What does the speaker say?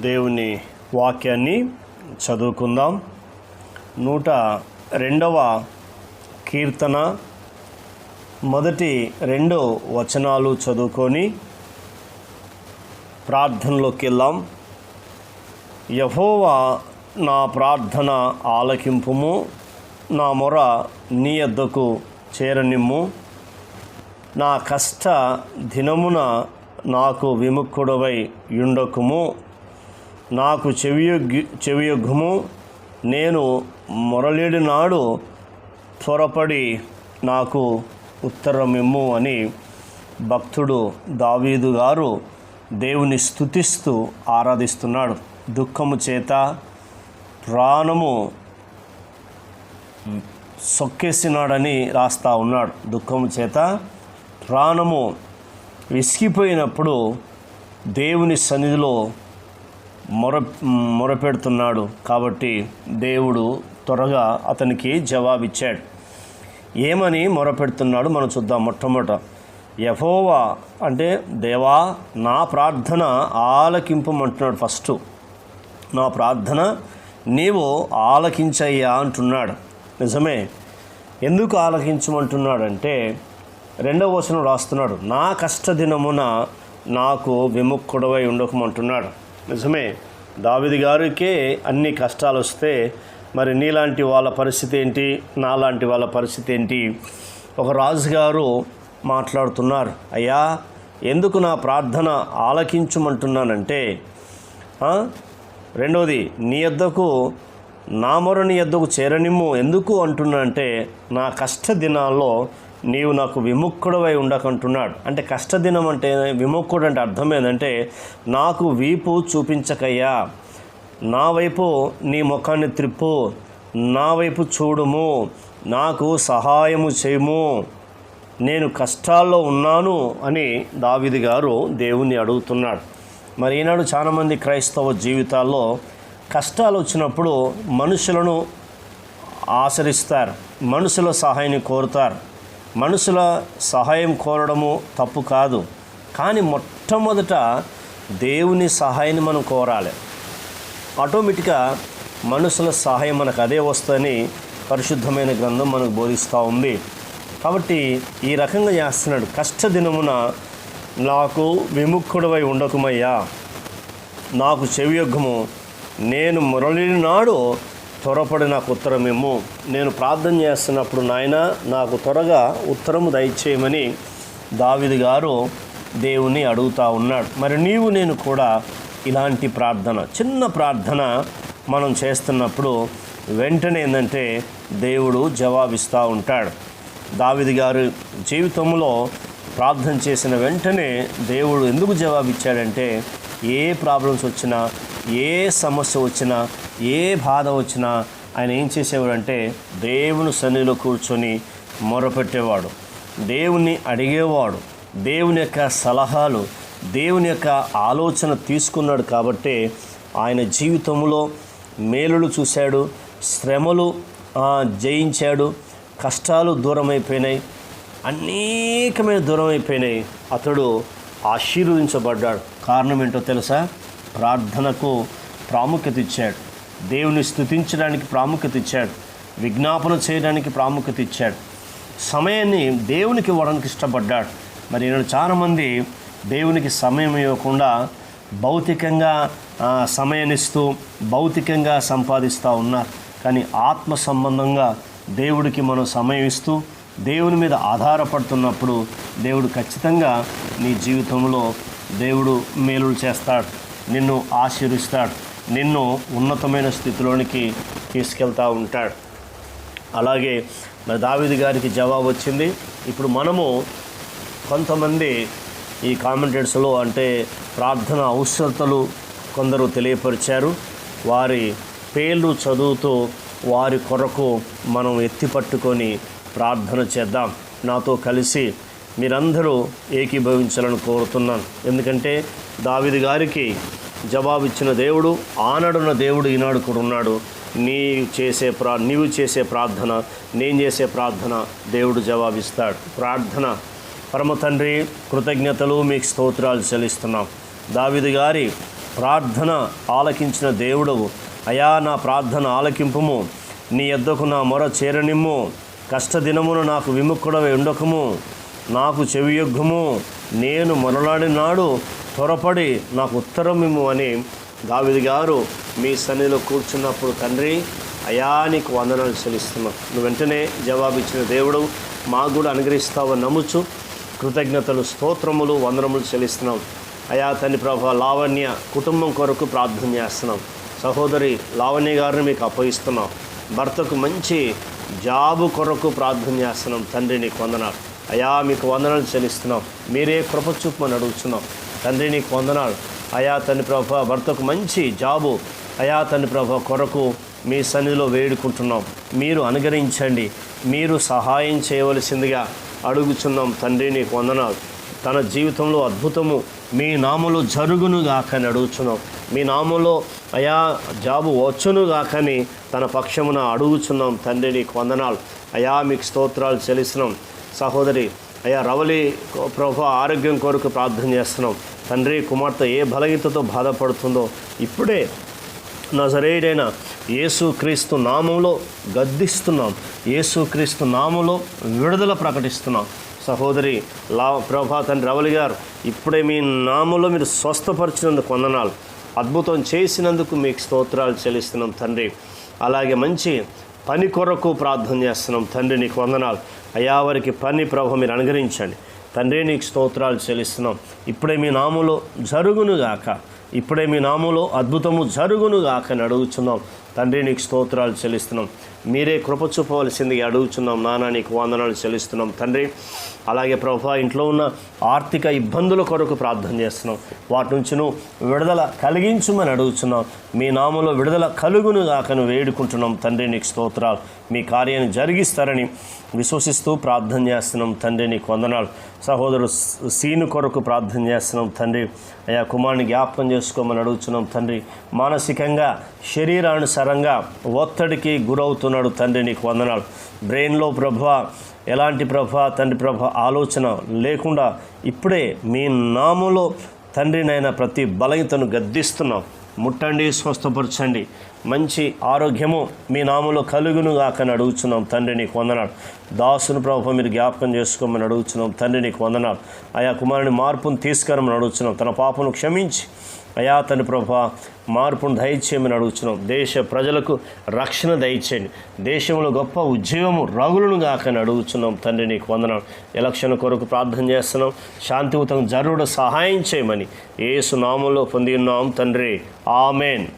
దేవుని వాక్యాన్ని చదువుకుందాం. నూట రెండవ కీర్తన. మొదటి రెండు వచనాలు చదువుకొని ప్రార్థనలోకి వెళ్దాం. యహోవా నా ప్రార్థన ఆలకింపుము నా మొర నీ ఎద్దకు చేరనిమ్ము. నా కష్ట దినమున నాకు విముఖుడవై యుండకుము నాకు చెవియొగ్గి చెవియొగ్గుము నేను మొరలేడి నాడు త్వరపడి నాకు ఉత్తరమిమ్ము అని భక్తుడు దావీదు గారు దేవుని స్తుతిస్తూ ఆరాధిస్తున్నాడు. దుఃఖము చేత ప్రాణము సొక్కేసినాడని రాస్తా ఉన్నాడు. దుఃఖము చేత ప్రాణము విసిగిపోయినప్పుడు దేవుని సన్నిధిలో మొర మొరపెడుతున్నాడు కాబట్టి దేవుడు త్వరగా అతనికి జవాబిచ్చాడు. ఏమని మొరపెడుతున్నాడు మనం చూద్దాం మొట్టమొదట. యహోవా అంటే దేవా నా ప్రార్థన ఆలకింపమంటున్నాడు ఫస్ట్. నా ప్రార్థన నీవు ఆలకించయ్యా అంటున్నాడు. నిజమే. ఎందుకు ఆలకించమంటున్నాడంటే రెండవ వచనం రాస్తున్నాడు. నా కష్టదినమున నాకు విముఖుడవై ఉండకమంటున్నాడు. నిజమే. దావిది గారికే అన్ని కష్టాలు వస్తే మరి నీలాంటి వాళ్ళ పరిస్థితి ఏంటి? నాలాంటి వాళ్ళ పరిస్థితి ఏంటి? ఒక రాజుగారు మాట్లాడుతున్నారు. అయ్యా ఎందుకు నా ప్రార్థన ఆలకించమంటున్నానంటే రెండవది నీ ఎద్దకు నా మొర నీ ఎద్దకు చేరనిమ్ము ఎందుకు అంటున్నానంటే నా కష్ట దినాల్లో నీవు నాకు విముక్కుడవై ఉండకంటున్నాడు. అంటే కష్టదినం అంటే విముక్కుడు అంటే అర్థం ఏంటంటే నాకు వీపు చూపించకయ్యా. నా వైపు నీ ముఖాన్ని త్రిప్పు. నా వైపు చూడుము. నాకు సహాయము చేయము. నేను కష్టాల్లో ఉన్నాను అని దావిది గారు దేవుణ్ణి అడుగుతున్నాడు. మరి ఈనాడు చాలామంది క్రైస్తవ జీవితాల్లో కష్టాలు వచ్చినప్పుడు మనుషులను ఆచరిస్తారు మనుషుల సహాయాన్ని కోరుతారు. మనుషుల సహాయం కోరడము తప్పు కాదు. కానీ మొట్టమొదట దేవుని సహాయాన్ని మనం కోరాలి. ఆటోమేటిక్గా మనుషుల సహాయం మనకు అదే వస్తుందని పరిశుద్ధమైన గ్రంథం మనకు బోధిస్తూ ఉంది. కాబట్టి ఈ రకంగా చేస్తున్నాడు. కష్టదినమున నాకు విముఖుడవై ఉండకుమయ్యా. నాకు చెవియొగ్గము. నేను మురళిని నాడు త్వరపడి నాకు ఉత్తరమేమో. నేను ప్రార్థన చేస్తున్నప్పుడు నాయన నాకు త్వరగా ఉత్తరము దయచేయమని దావిది గారు దేవుని అడుగుతూ ఉన్నాడు. మరి నీవు నేను కూడా ఇలాంటి ప్రార్థన చిన్న ప్రార్థన మనం చేస్తున్నప్పుడు వెంటనే ఏంటంటే దేవుడు జవాబిస్తూ ఉంటాడు. దావిది గారు జీవితంలో ప్రార్థన చేసిన వెంటనే దేవుడు ఎందుకు జవాబిచ్చాడంటే ఏ ప్రాబ్లమ్స్ వచ్చినా ఏ సమస్య వచ్చినా ఏ బాధ వచ్చినా ఆయన ఏం చేసేవాడంటే దేవుని సన్నిధిలో కూర్చొని మొరపెట్టేవాడు. దేవుణ్ణి అడిగేవాడు. దేవుని యొక్క సలహాలు దేవుని యొక్క ఆలోచన తీసుకున్నాడు కాబట్టే ఆయన జీవితంలో మేలులు చూశాడు శ్రమలు జయించాడు కష్టాలు దూరమైపోయినాయి అనేకమైన దూరం అయిపోయినాయి అతడు ఆశీర్వదించబడ్డాడు. కారణం ఏంటో తెలుసా? ప్రార్థనకు ప్రాముఖ్యత ఇచ్చాడు. దేవుని స్తుతించడానికి ప్రాముఖ్యత ఇచ్చాడు. విజ్ఞాపన చేయడానికి ప్రాముఖ్యత ఇచ్చాడు. సమయాన్ని దేవునికి ఇవ్వడానికి ఇష్టపడ్డాడు. మరి నేను చాలామంది దేవునికి సమయం ఇవ్వకుండా భౌతికంగా సమయనిస్తూ సమయాన్నిస్తూ భౌతికంగా సంపాదిస్తూ ఉన్నారు. కానీ ఆత్మ సంబంధంగా దేవుడికి మనం సమయం ఇస్తూ దేవుని మీద ఆధారపడుతున్నప్పుడు దేవుడు ఖచ్చితంగా నీ జీవితంలో దేవుడు మేలులు చేస్తాడు. నిన్ను ఆశీర్విస్తాడు. నిన్ను ఉన్నతమైన స్థితిలోనికి తీసుకెళ్తూ ఉంటాడు. అలాగే మరి దావిది గారికి జవాబు వచ్చింది. ఇప్పుడు మనము కొంతమంది ఈ కామెంటేట్స్లో అంటే ప్రార్థన అవసరతలు కొందరు తెలియపరిచారు. వారి పేర్లు చదువుతూ వారి కొరకు మనం ఎత్తిపట్టుకొని ప్రార్థన చేద్దాం. నాతో కలిసి మీరందరూ ఏకీభవించాలని కోరుతున్నాను. ఎందుకంటే దావిది గారికి జవాబిచ్చిన దేవుడు ఆనాడున్న దేవుడు ఈనాడు కూడా ఉన్నాడు. నీ చేసే ప్రా నీవు చేసే ప్రార్థన నేను చేసే ప్రార్థన దేవుడు జవాబిస్తాడు. ప్రార్థన. పరమ తండ్రి కృతజ్ఞతలు మీకు స్తోత్రాలు చెల్లిస్తున్నాం. దావిది గారి ప్రార్థన ఆలకించిన దేవుడవు అయా నా ప్రార్థన ఆలకింపుము. నీ ఎద్దకు నా మొర చేరనిమ్ము. కష్టదినమును నాకు విముక్కుడవై ఉండకము. నాకు చెవియొగ్గుము. నేను మొరలాడినాడు త్వరపడి నాకు ఉత్తరం ఇమ్ము అని దావిది గారు మీ సన్నిధిలో కూర్చున్నప్పుడు తండ్రి అయా నీకు వందనాలు చెల్లిస్తున్నాం. నువ్వు వెంటనే జవాబిచ్చిన దేవుడు మాకు కూడా అనుగ్రహిస్తావు నమ్ముచు కృతజ్ఞతలు స్తోత్రములు వందనములు చెల్లిస్తున్నాం. అయా తండ్రి ప్రభా లావణ్య కుటుంబం కొరకు ప్రార్థన చేస్తున్నాం. సహోదరి లావణ్య గారిని మీకు అప్పగిస్తున్నాం. భర్తకు మంచి జాబు కొరకు ప్రార్థన చేస్తున్నాం. తండ్రి నీకు వందనాలు. అయా మీకు వందనాలు చెల్లిస్తున్నాం. మీరే కృప చూపమని అడుగుతున్నాం తండ్రి నీకు వందనాలు అయా తండ్రి ప్రభ భర్తకు మంచి జాబు. అయా తండ్రి ప్రభ కొరకు మీ సన్నిధిలో వేడుకుంటున్నాం. మీరు అనుగ్రహించండి. మీరు సహాయం చేయవలసిందిగా అడుగుచున్నాం తండ్రి నీకు వందనాలు తన జీవితంలో అద్భుతము మీ నామలో జరుగును గాకని అడుగుచున్నాం. మీ నామలో అయా జాబు వచ్చును గాకని తన పక్షమున అడుగుచున్నాం తండ్రి నీకు వందనాలు అయా మీకు స్తోత్రాలు చెల్లిస్తున్నాం. సహోదరి అయ్యా రవలి ప్రభు ఆరోగ్యం కొరకు ప్రార్థన చేస్తున్నాం. తండ్రి కుమార్తె ఏ బలహీనతతో బాధపడుతుందో ఇప్పుడే నజరేడైన యేసుక్రీస్తు నామంలో గద్దిస్తున్నాం. యేసుక్రీస్తు నామంలో విడుదల ప్రకటిస్తున్నాం. సహోదరి లా ప్రభా తండ్రి రవలి గారు ఇప్పుడే మీ నామంలో మీరు స్వస్థపరిచినందుకు వందనాలు. అద్భుతం చేసినందుకు మీకు స్తోత్రాలు చెల్లిస్తున్నాం తండ్రి. అలాగే మంచి పని కొరకు ప్రార్థన చేస్తున్నాం. తండ్రి నీకు వందనాలు. అయ్యా వారికి పని ప్రభు మీరు అనుగ్రహించండి. తండ్రి నీకు స్తోత్రాలు చెల్లిస్తున్నాం. ఇప్పుడే మీ నామలో జరుగునుగాక. ఇప్పుడే మీ నామలో అద్భుతము జరుగునుగాక అని అడుగుతున్నాం తండ్రి నీకు స్తోత్రాలు చెల్లిస్తున్నాం. మీరే కృప చూపవలసిందిగా అడుగుచున్నాం. నానా నీకు వందనాలు చెల్లిస్తున్నాం. తండ్రి అలాగే ప్రభా ఇంట్లో ఉన్న ఆర్థిక ఇబ్బందుల కొరకు ప్రార్థన చేస్తున్నాం. వాటి నుంచిను విడుదల కలిగించుమని అడుగుతున్నాం మీ నామంలో విడుదల కలుగును గాకను వేడుకుంటున్నాం. తండ్రి నీకు స్తోత్రాలు. మీ కార్యాన్ని జరిగిస్తారని విశ్వసిస్తూ ప్రార్థన చేస్తున్నాం. తండ్రి నీకు వందనాలు. సహోదరు సీను కొరకు ప్రార్థన చేస్తున్నాం. తండ్రి అయా కుమారుని జ్ఞాపకం చేసుకోమని అడుగుతున్నాం తండ్రి మానసికంగా శరీరానుసారంగా ఒత్తిడికి గురవుతున్నాడు తండ్రి నీకు వందనాలు. బ్రెయిన్లో ప్రభ ఎలాంటి ప్రభ తండ్రి ప్రభ ఆలోచన లేకుండా ఇప్పుడే మీ నామలో తండ్రినైనా ప్రతి బలహీతను గద్దిస్తున్నాం. ముట్టండి స్వస్థపరచండి. మంచి ఆరోగ్యము మీ నామలో కలుగును గాకని అడుగుచున్నాం. తండ్రి నీకు వందనాడు దాసుని ప్రభు మీరు జ్ఞాపకం చేసుకోమని అడుగుతున్నాం తండ్రి నీకు వందనాడు ఆయా కుమారుని మార్పును తీసుకురమని అడుగుతున్నాం తన పాపను క్షమించి అయా తన ప్రభా మార్పును దయచేయమని అడుగుతున్నాం దేశ ప్రజలకు రక్షణ దయచేయండి. దేశంలో గొప్ప ఉద్యోగము రగులను గాకని అడుగుతున్నాం తండ్రి నీకు వందనాలు. ఎలక్షన్ కొరకు ప్రార్థన చేస్తున్నాం. శాంతియుతం జరుడు సహాయం చేయమని. ఏసు నామంలో పొంది ఉన్నాం తండ్రి. ఆమెన్.